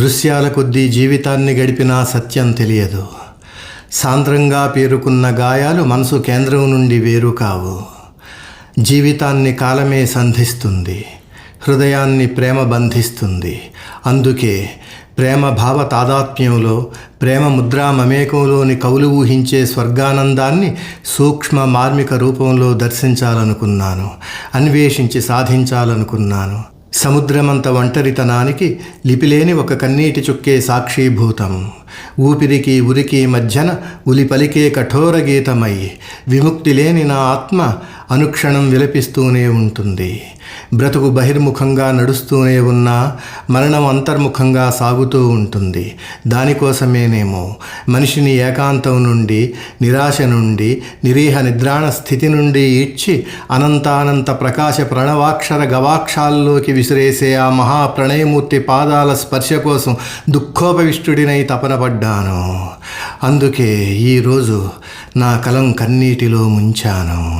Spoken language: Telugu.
దృశ్యాల కొద్దీ జీవితాన్ని గడిపినా సత్యం తెలియదు. సాంద్రంగా పేరుకున్న గాయాలు మనసు కేంద్రం నుండి వేరు కావు. జీవితాన్ని కాలమే సంధిస్తుంది. హృదయాన్ని ప్రేమ బంధిస్తుంది. అందుకే ప్రేమ భావ తాదాత్మ్యంలో ప్రేమ ముద్రా మమేకంలోని కవులు ఊహించే స్వర్గానందాన్ని సూక్ష్మ మార్మిక రూపంలో దర్శించాలనుకున్నాను అన్వేషించి సాధించాలనుకున్నాను. సముద్రమంత ఒంటరితనానికి లిపిలేని ఒక కన్నీటి చుక్కే సాక్షీభూతం. ఊపిరికి ఉరికి మధ్యన ఉలి పలికే కఠోర గీతమై విముక్తి లేని నా ఆత్మ అనుక్షణం విలపిస్తూనే ఉంటుంది. బ్రతుకు బహిర్ముఖంగా నడుస్తూనే ఉన్నా మరణం అంతర్ముఖంగా సాగుతూ ఉంటుంది. దానికోసమేనేమో మనిషిని ఏకాంతం నుండి నిరాశ నుండి నిరీహ నిద్రాణ స్థితి నుండి ఇచ్చి అనంతానంత ప్రకాశ ప్రణవాక్షర గవాక్షాల్లోకి విసిరేసే ఆ మహాప్రణయమూర్తి పాదాల స్పర్శ కోసం దుఃఖోపవిష్టుడినై పడ్డాను. అందుకే ఈరోజు నా కలం కన్నీటిలో ముంచాను.